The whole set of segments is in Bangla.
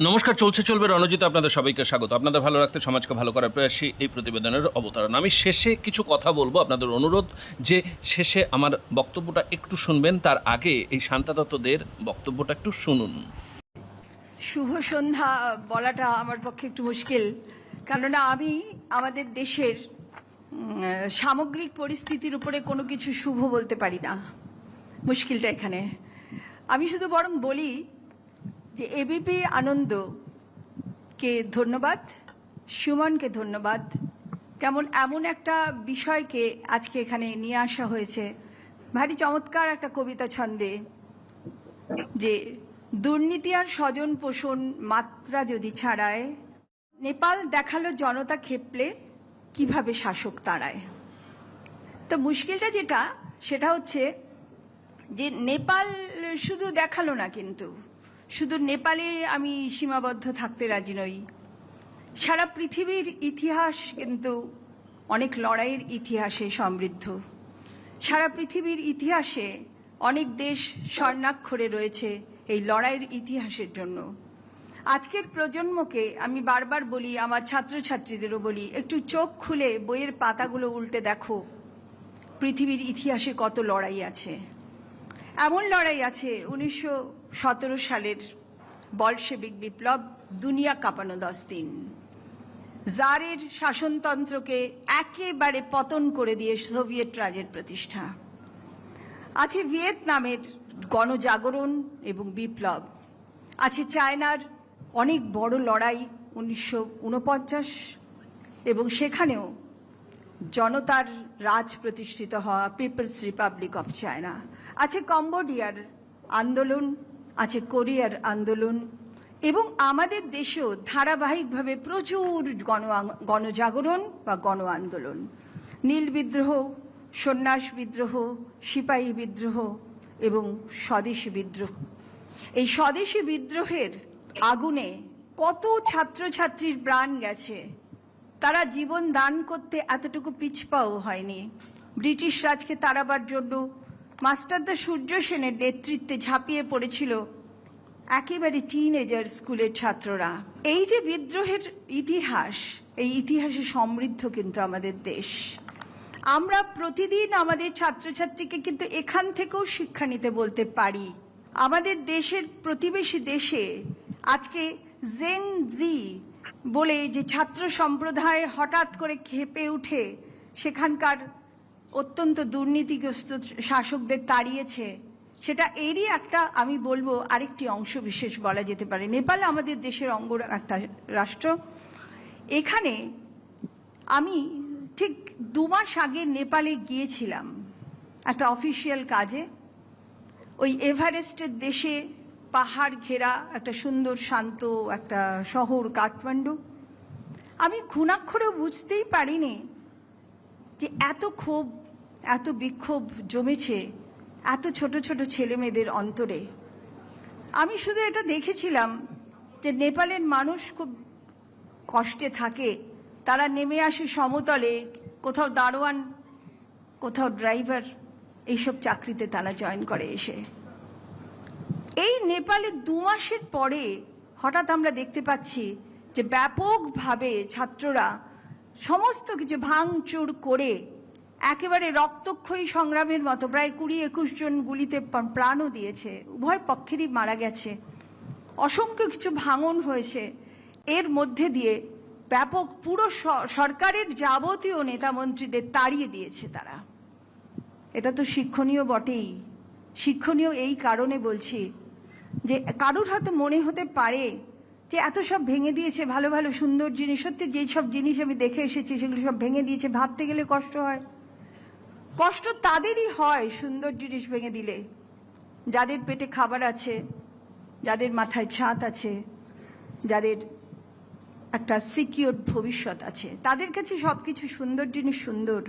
নমস্কার, চলছে, চলবে রণজিৎ, আপনাদের সবাইকে স্বাগত। আপনাদের ভালো রাখতে সমাজকে ভালো করার প্রয়াসী এই প্রতিবেদনের অবতারণ। আমি শেষে কিছু কথা বলব আপনাদের অনুরোধ যে শেষে আমার বক্তব্যটা একটু শুনবেন, তার আগে এই শান্তাদত্তদের বক্তব্যটা একটু শুনুন। শুভ সন্ধ্যা বলাটা আমার পক্ষে একটু মুশকিল, কেননা আমি আমাদের দেশের সামগ্রিক পরিস্থিতির উপরে কোনো কিছু শুভ বলতে পারি না। মুশকিলটা এখানে। আমি শুধু বরং বলি যে এবিপি আনন্দকে ধন্যবাদ, সুমনকে ধন্যবাদ। কেমন, এমন একটা বিষয়কে আজকে এখানে নিয়ে আসা হয়েছে। ভারী চমৎকার একটা কবিতা ছন্দে যে, দুর্নীতি আর স্বজন পোষণ মাত্রা যদি ছাড়ায়, নেপাল দেখাল জনতা ক্ষেপলে কীভাবে শাসক তাড়ায়? তো মুশকিলটা যেটা, সেটা হচ্ছে যে, নেপাল শুধু দেখাল না কিন্তু শুধু নেপালে আমি সীমাবদ্ধ থাকতে রাজি নই। সারা পৃথিবীর ইতিহাস কিন্তু অনেক লড়াইয়ের ইতিহাসে সমৃদ্ধ। সারা পৃথিবীর ইতিহাসে অনেক দেশ স্বর্ণাক্ষরে রয়েছে এই লড়াইয়ের ইতিহাসের জন্য। আজকের প্রজন্মকে আমি বারবার বলি, আমার ছাত্রছাত্রীদেরও বলি, একটু চোখ খুলে বইয়ের পাতাগুলো উল্টে দেখো। পৃথিবীর ইতিহাসে কত লড়াই আছে? এমন লড়াই আছে, উনিশশো সতেরো সালের বলশেবিক বিপ্লব, দুনিয়া কাঁপানো দশ দিন। জারের শাসনতন্ত্রকে একেবারে পতন করে দিয়ে সোভিয়েত রাজের প্রতিষ্ঠা। আছে ভিয়েতনামের গণজাগরণ এবং বিপ্লব। আছে চায়নার অনেক বড় লড়াই উনিশশো উনপঞ্চাশ এবং সেখানেও জনতার রাজ প্রতিষ্ঠিত হওয়া পিপলস রিপাবলিক অফ চায়না। আছে কম্বোডিয়ার আন্দোলন আছে কোরিয়ার আন্দোলন এবং আমাদের দেশেও ধারাবাহিকভাবে প্রচুর গণ গণজাগরণ বা গণ আন্দোলন। নীল বিদ্রোহ, সন্ন্যাস বিদ্রোহ, সিপাহী বিদ্রোহ এবং স্বদেশী বিদ্রোহ। এই স্বদেশী বিদ্রোহের আগুনে কত ছাত্রছাত্রীর প্রাণ গেছে, তারা জীবন দান করতে এতটুকু পিছপাও হয়নি। ব্রিটিশ রাজকে তাড়াবার জন্য মাস্টারদা সূর্য সেনের নেতৃত্বে ঝাঁপিয়ে পড়েছিল একেবারে টিন এজার স্কুলের ছাত্ররা। এই যে বিদ্রোহের ইতিহাস, এই ইতিহাসে সমৃদ্ধ কিন্তু আমাদের দেশ। আমরা প্রতিদিন আমাদের ছাত্রছাত্রীকে কিন্তু এখান থেকেও শিক্ষা নিতে বলতে পারি। আমাদের দেশের প্রতিবেশী দেশে আজকে জেন জি বলে যে ছাত্র সম্প্রদায় হঠাৎ করে খেপে উঠে সেখানকার অত্যন্ত দুর্নীতিগ্রস্ত শাসকদের তাড়িয়েছে, সেটা এরই একটা, আমি বলব, আরেকটি অংশ বিশেষ বলা যেতে পারে। নেপাল আমাদের দেশের অঙ্গ একটা রাষ্ট্র। এখানে আমি ঠিক দু মাস আগে নেপালে গিয়েছিলাম, একটা অফিসিয়াল কাজে। ওই এভারেস্টের দেশে পাহাড় ঘেরা, একটা সুন্দর, শান্ত, একটা শহর, কাঠমান্ডু। আমি ঘুণাক্ষরেও বুঝতেই পারিনি যে এত ক্ষোভ, এত বিক্ষোভ জমেছে, এত ছোট ছোট ছেলে মেয়েদের অন্তরে। আমি শুধু এটা দেখেছিলাম যে নেপালের মানুষ খুব কষ্টে থাকে, তারা নেমে আসে সমতলে, কোথাও দারোয়ান, কোথাও ড্রাইভার, এইসব চাকরিতে তারা জয়েন করে এসে। এই নেপালে দু মাসের পরে হঠাৎ আমরা দেখতে পাচ্ছি যে ব্যাপকভাবে ছাত্ররা সমস্ত কিছু ভাঙচুর করে একেবারে রক্তক্ষয়ী সংগ্রামের মতো প্রায় কুড়ি একুশ জন গুলিতে প্রাণও দিয়েছে। উভয় পক্ষেরই মারা গেছে। অসংখ্য কিছু ভাঙন হয়েছে। এর মধ্যে দিয়ে ব্যাপক পুরো সরকারের যাবতীয় নেতামন্ত্রীদের তাড়িয়ে দিয়েছে তারা। এটা তো শিক্ষণীয় বটেই। শিক্ষণীয় এই কারণে বলছি যে কারুর হয়তো মনে হতে পারে যে এত সব ভেঙে দিয়েছে ভালো ভালো সুন্দর জিনিস, সত্যি যেই সব জিনিস আমি দেখে এসেছি, সেগুলো সব ভেঙে দিয়েছে, ভাবতে গেলে কষ্ট হয়। কষ্ট তাদেরই হয় সুন্দর জিনিস ভেঙে দিলে। যাদের পেটে খাবার আছে, যাদের মাথায় ছাদ আছে, যাদের একটা সিকিওর ভবিষ্যৎ আছে, তাদের কাছে সব কিছু সুন্দর জিনিস সুন্দর।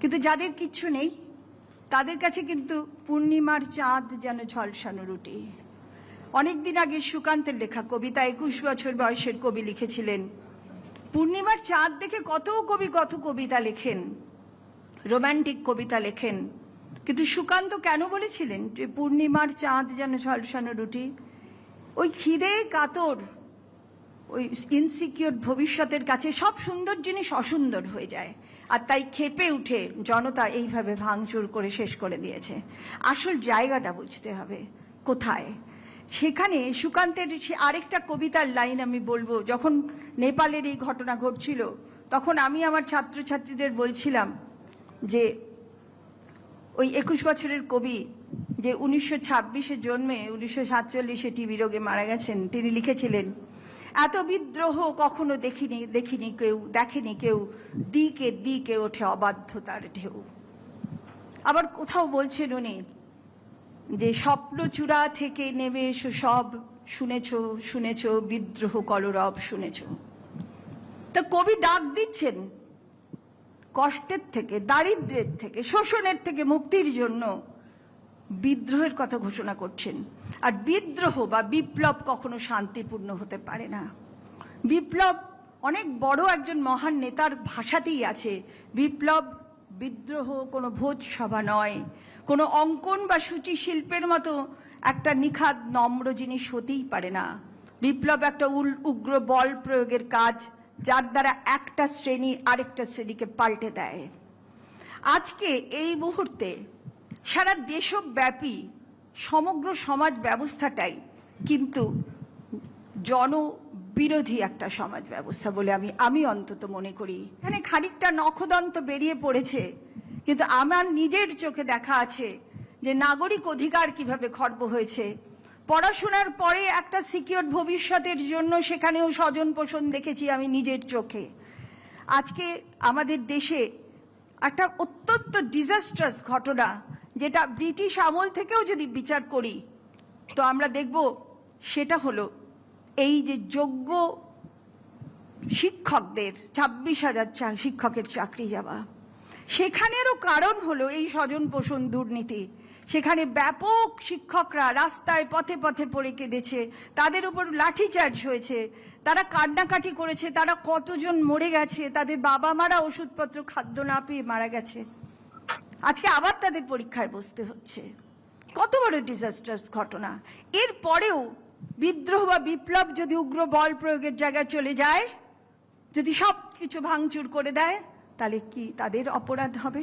কিন্তু যাদের কিচ্ছু নেই, তাদের কাছে কিন্তু পূর্ণিমার চাঁদ যেন ঝলসানো রুটি। অনেক দিন আগে সুকান্তের লেখা কবিতা একুশ বছর বয়সের কবি লিখেছিলেন। পূর্ণিমার চাঁদ দেখে কত কবি কত কবিতা লেখেন, রোমান্টিক কবিতা লেখেন। কিন্তু সুকান্ত কেন বলেছিলেন যে পূর্ণিমার চাঁদ যেন ঝলসানো রুটি? ওই খিদে, কাতর, ওই ইনসিকিউর ভবিষ্যতের কাছে সব সুন্দর জিনিস অসুন্দর হয়ে যায়। আর তাই খেপে উঠে জনতা এইভাবে ভাঙচুর করে শেষ করে দিয়েছে। আসল জায়গাটা বুঝতে হবে। কোথায়? সেখানে সুকান্তের সে আরেকটা কবিতার লাইন আমি বলব। যখন নেপালের এই ঘটনা ঘটছিল, তখন আমি আমার ছাত্রছাত্রীদের বলছিলাম যে, ওই একুশ বছরের কবি যে উনিশশো ছাব্বিশে জন্মে উনিশশো সাতচল্লিশে টিবি রোগে মারা গেছেন, তিনি লিখেছিলেন, এত বিদ্রোহ কখনো দেখিনি দেখিনি কেউ, দেখেনি কেউ, দিকে দিকে ওঠে অবাধ্যতার ঢেউ। আবার কোথাও বলছেন উনি যে স্বপ্নচূড়া থেকে নেমে এসো, সব শুনেছ শুনেছ, বিদ্রোহ, কলরব শুনেছ। তা কবি ডাক দিচ্ছেন কষ্টের থেকে দারিদ্র্যের থেকে, শোষণের থেকে, মুক্তির জন্য বিদ্রোহের কথা ঘোষণা করছেন। আর বিদ্রোহ বা বিপ্লব কখনো শান্তিপূর্ণ হতে পারে না। বিপ্লব অনেক বড় একজন মহান নেতার ভাষাতেই আছে। বিপ্লব বিদ্রোহ, কোনো ভোজ সভা নয়। কোনো অঙ্কন বা সূচি শিল্পের মতো একটা নিখাদ, নম্র জিনিস হতেই পারে না। বিপ্লব একটা উল, উগ্র বল প্রয়োগের কাজ, যার দ্বারা একটা শ্রেণি আরেকটা শ্রেণীকে পাল্টে দেয়। আজকে এই মুহূর্তে সারা দেশব্যাপী সমগ্র সমাজ ব্যবস্থাটাই কিন্তু জনবিরোধী একটা সমাজ ব্যবস্থা বলে আমি আমি অন্তত মনে করি। এখানে খানিকটা নখদন্ত বেরিয়ে পড়েছে, কিন্তু আমার নিজের চোখে দেখা আছে যে নাগরিক অধিকার কীভাবে খর্ব হয়েছে। পড়াশোনার পরে একটা সিকিউর ভবিষ্যতের জন্য সেখানেও স্বজন পোষণ দেখেছি আমি নিজের চোখে। আজকে আমাদের দেশে একটা অত্যন্ত ডিজাস্ট্রাস ঘটনা, যেটা ব্রিটিশ আমল থেকেও যদি বিচার করি, তো আমরা দেখব সেটা হলো এই যে যোগ্য শিক্ষকদের, ছাব্বিশ হাজার শিক্ষকের চাকরি যাওয়া। সেখানেরও কারণ হলো এই স্বজন পোষণ দুর্নীতি। সেখানে ব্যাপক শিক্ষকরা রাস্তায় পথে পথে পড়ে কেঁদেছে, তাদের উপর লাঠিচার্জ হয়েছে, তারা কান্নাকাটি করেছে, তারা কতজন মরে গেছে, তাদের বাবা মারা ওষুধপত্র, খাদ্য না পেয়ে মারা গেছে। আজকে আবার তাদের পরীক্ষায় বসতে হচ্ছে। কত বড় ডিজাস্টার্স ঘটনা। এর পরেও বিদ্রোহ বা বিপ্লব যদি উগ্র বল প্রয়োগের জায়গায় চলে যায়, যদি সব কিছু ভাঙচুর করে দেয়, তাহলে কি তাদের অপরাধ হবে?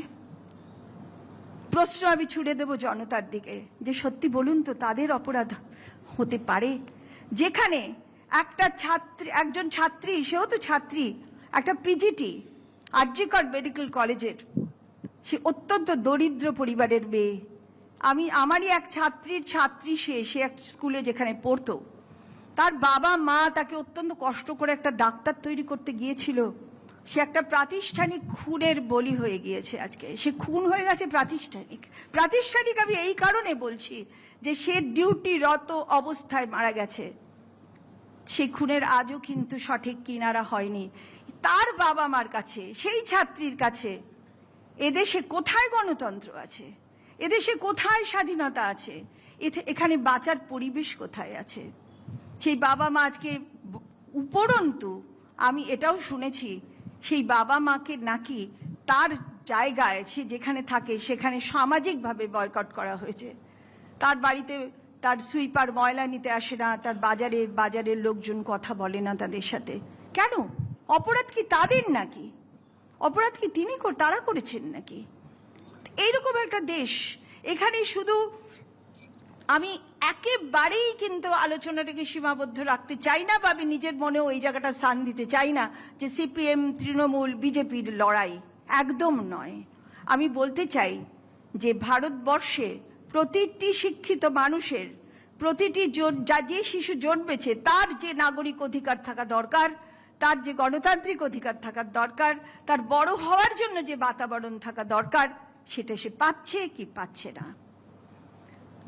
প্রশ্ন আমি ছুড়ে দেব জনতার দিকে, যে সত্যি বলুন তো তাদের অপরাধ হতে পারে? যেখানে একটা ছাত্রী, একজন ছাত্রী, সেও তো ছাত্রী, একটা পিজিটি আরজিকর মেডিকেল কলেজের, সে অত্যন্ত দরিদ্র পরিবারের মেয়ে। আমি, আমারই এক ছাত্রীর ছাত্রী সে সে এক স্কুলে যেখানে পড়তো। তার বাবা, মা তাকে অত্যন্ত কষ্ট করে একটা ডাক্তার তৈরি করতে গিয়েছিল। সে একটা প্রাতিষ্ঠানিক খুনের বলি হয়ে গিয়েছে আজকে। সে খুন হয়ে গেছে প্রাতিষ্ঠানিক। প্রাতিষ্ঠানিক আমি এই কারণে বলছি যে সে ডিউটিরত অবস্থায় মারা গেছে। সেই খুনের আজও কিন্তু সঠিক কিনারা হয়নি। তার বাবা মার কাছে, সেই ছাত্রীর কাছে, এদেশে কোথায় গণতন্ত্র আছে? এদেশে কোথায় স্বাধীনতা আছে? এখানে বাঁচার পরিবেশ কোথায় আছে? সেই বাবা মা আজকে উপরন্তু আমি এটাও শুনেছি, সেই বাবা মাকে নাকি তার জায়গায় সে যেখানে থাকে সেখানে সামাজিকভাবে বয়কট করা হয়েছে। তার বাড়িতে তার সুইপার ময়লা নিতে আসে না, তার বাজারের বাজারের লোকজন কথা বলে না তাদের সাথে। কেন? অপরাধ কি তাদের নাকি? অপরাধ কি তিনি তারা করেছেন নাকি? এইরকম একটা দেশ। এখানে শুধু আমি একেবারেই কিন্তু আলোচনাটাকে সীমাবদ্ধ রাখতে চাই না বা আমি নিজের মনেও এই জায়গাটা স্থান দিতে চাই না যে সিপিএম, তৃণমূল, বিজেপির লড়াই। একদম নয়। আমি বলতে চাই যে ভারতবর্ষে প্রতিটি শিক্ষিত মানুষের, প্রতিটি যা যে শিশু জন্মেছে, তার যে নাগরিক অধিকার থাকা দরকার, তার যে গণতান্ত্রিক অধিকার থাকার দরকার, তার বড় হওয়ার জন্য যে বাতাবরণ থাকা দরকার সেটা সে পাচ্ছে কি পাচ্ছে না।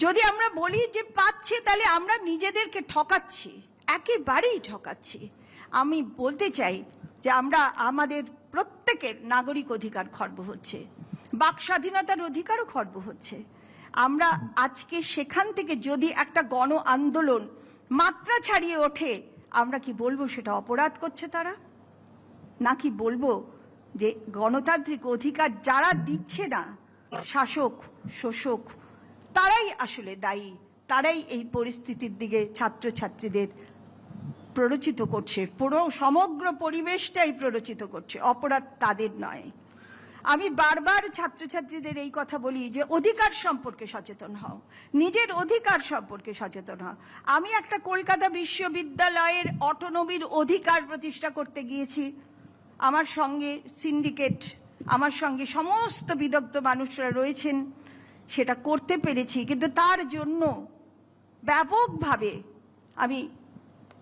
যদি আমরা বলি যে পাচ্ছে, তাহলে আমরা নিজেদেরকে ঠকাচ্ছি, একেবারেই ঠকাচ্ছি। আমি বলতে চাই যে আমরা আমাদের প্রত্যেকের নাগরিক অধিকার খর্ব হচ্ছে, বাক স্বাধীনতার অধিকারও খর্ব হচ্ছে। আমরা আজকে সেখান থেকে যদি একটা গণ আন্দোলন মাত্রা ছাড়িয়ে ওঠে, আমরা কি বলব সেটা অপরাধ করছে তারা? নাকি বলব যে গণতান্ত্রিক অধিকার যারা দিচ্ছে না, শাসক, শোষক, তারাই আসলে দায়ী। তারাই এই পরিস্থিতির দিকে ছাত্রছাত্রীদের প্ররোচিত করছে। পুরো সমগ্র পরিবেশটাই প্ররোচিত করছে। অপরাধ তাদের নয়। আমি বারবার ছাত্রছাত্রীদের এই কথা বলি যে, অধিকার সম্পর্কে সচেতন হও। নিজের অধিকার সম্পর্কে সচেতন হও। আমি একটা কলকাতা বিশ্ববিদ্যালয়ের অটোনমির অধিকার প্রতিষ্ঠা করতে গিয়েছি। আমার সঙ্গে সিন্ডিকেট আমার সঙ্গে সমস্ত বিদগ্ধ মানুষরা রয়েছেন, সেটা করতে পেরেছি। কিন্তু তার জন্য ব্যাপকভাবে আমি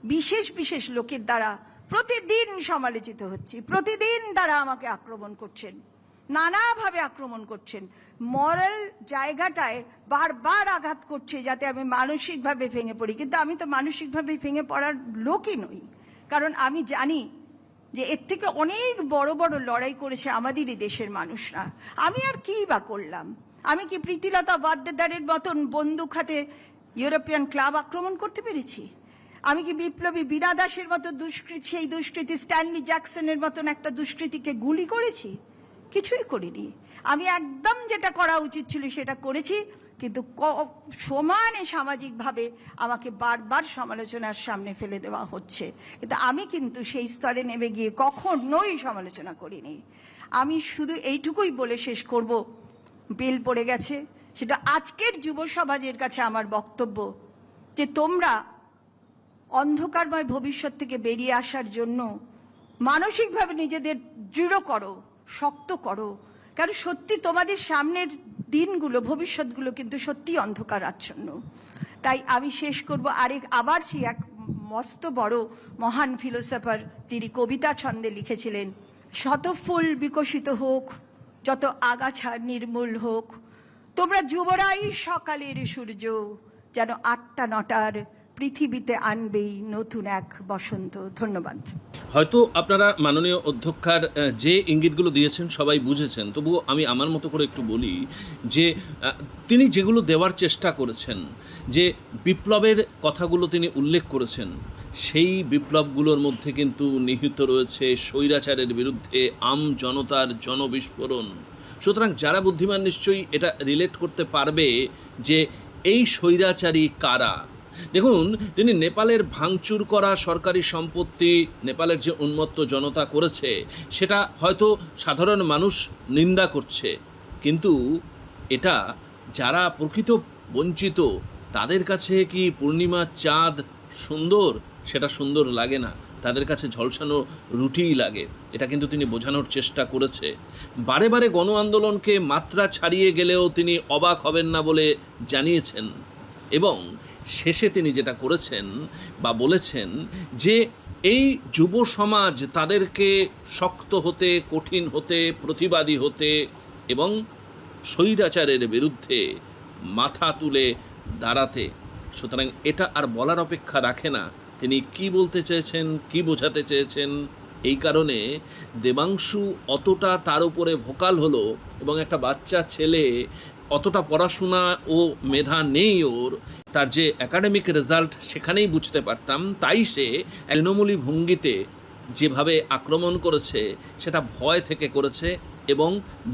বিশেষ বিশেষ লোকের দ্বারা প্রতিদিন সমালোচিত হচ্ছি। প্রতিদিন তারা আমাকে আক্রমণ করছেন, নানাভাবে আক্রমণ করছেন। মরাল জায়গাটায় বারবার আঘাত করছে যাতে আমি মানসিকভাবে ভেঙে পড়ি। কিন্তু আমি তো মানসিকভাবে ভেঙে পড়ার লোকই নই। কারণ আমি জানি যে এর থেকে অনেক বড় বড় লড়াই করেছে আমাদেরই দেশের মানুষরা। আমি আর কি বা করলাম? আমি কি প্রীতিলতা বাদ্দেদারের মতন বন্দুক হাতে ইউরোপিয়ান ক্লাব আক্রমণ করতে পেরেছি? আমি কি বিপ্লবী বীরা দাসের মতো দুষ্কৃতি সেই দুষ্কৃতি স্ট্যানলি জ্যাকসনের মতন একটা দুষ্কৃতিকে গুলি করেছি? কিছুই করিনি। আমি একদম যেটা করা উচিত ছিল সেটা করেছি। কিন্তু ক- সমানে সামাজিকভাবে আমাকে বারবার সমালোচনার সামনে ফেলে দেওয়া হচ্ছে। কিন্তু আমি কিন্তু সেই স্তরে নেমে গিয়ে কখনোই সমালোচনা করিনি। আমি শুধু এইটুকুই বলে শেষ করব। বিল পড়ে গেছে। সেটা আজকের যুব সমাজের কাছে আমার বক্তব্য যে তোমরা অন্ধকারময় ভবিষ্যৎ থেকে বেরিয়ে আসার জন্য মানসিকভাবে নিজেদের দৃঢ় করো, শক্ত করো। কারণ সত্যি তোমাদের সামনের দিনগুলো, ভবিষ্যৎগুলো কিন্তু সত্যি অন্ধকার আচ্ছন্ন। তাই আমি শেষ করব আরেক, আবার সেই এক মস্ত বড় মহান ফিলোসফার যিনি কবিতা ছন্দে লিখেছিলেন, শত ফুল বিকশিত হোক, যত আগাছা নির্মূল হোক, তোমরা যুবরাই সকালের সূর্য, যেন আটটা নটার পৃথিবীতে আনবেই নতুন এক বসন্ত। ধন্যবাদ। হয়তো আপনারা মাননীয় অধ্যক্ষার যে ইঙ্গিতগুলো দিয়েছেন সবাই বুঝেছেন, তবুও আমি আমার মতো করে একটু বলি যে তিনি যেগুলো দেওয়ার চেষ্টা করেছেন, যে বিপ্লবের কথাগুলো তিনি উল্লেখ করেছেন, সেই বিপ্লবগুলোর মধ্যে কিন্তু নিহিত রয়েছে স্বৈরাচারের বিরুদ্ধে আম জনতার জনবিস্ফোরণ। সুতরাং যারা বুদ্ধিমান নিশ্চয়ই এটা রিলেট করতে পারবে যে, এই স্বৈরাচারী কারা? দেখুন, তিনি নেপালের ভাঙচুর করা সরকারি সম্পত্তি, নেপালের যে উন্মত্ত জনতা করেছে, সেটা হয়তো সাধারণ মানুষ নিন্দা করছে। কিন্তু এটা যারা প্রকৃত বঞ্চিত, তাদের কাছে কি পূর্ণিমার চাঁদ সুন্দর? সেটা সুন্দর লাগে না। তাদের কাছে ঝলসানো রুটিই লাগে। এটা কিন্তু তিনি বোঝানোর চেষ্টা করেছে। বারে বারে গণ আন্দোলনকে মাত্রা ছাড়িয়ে গেলেও তিনি অবাক হবেন না বলে জানিয়েছেন। এবং শেষে তিনি যেটা করেছেন বা বলেছেন যে এই যুব সমাজ তাদেরকে শক্ত হতে, কঠিন হতে, প্রতিবাদী হতে এবং স্বৈরাচারের বিরুদ্ধে মাথা তুলে দাঁড়াতে। সুতরাং এটা আর বলার অপেক্ষা রাখে না। তিনি কি বলতে চেয়েছেন, কি বোঝাতে চেয়েছেন, এই কারণে দেবাংশু অতটা তার উপরে ভোকাল হলো এবং একটা বাচ্চা ছেলে অতটা পড়াশোনা ও মেধা নেই ওর তার যে একাডেমিক রেজাল্ট সেখানেই বুঝতে পারতাম, তাই সে তৃণমূলী ভঙ্গিতে যেভাবে আক্রমণ করেছে, সেটা ভয় থেকে করেছে এবং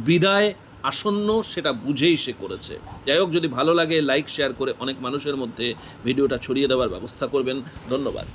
বিদায় আসন্ন সেটা বুঝেই সে করেছে। যাই হোক, যদি ভালো লাগে লাইক শেয়ার করে অনেক মানুষের মধ্যে ভিডিওটা ছড়িয়ে দেওয়ার ব্যবস্থা করবেন। ধন্যবাদ।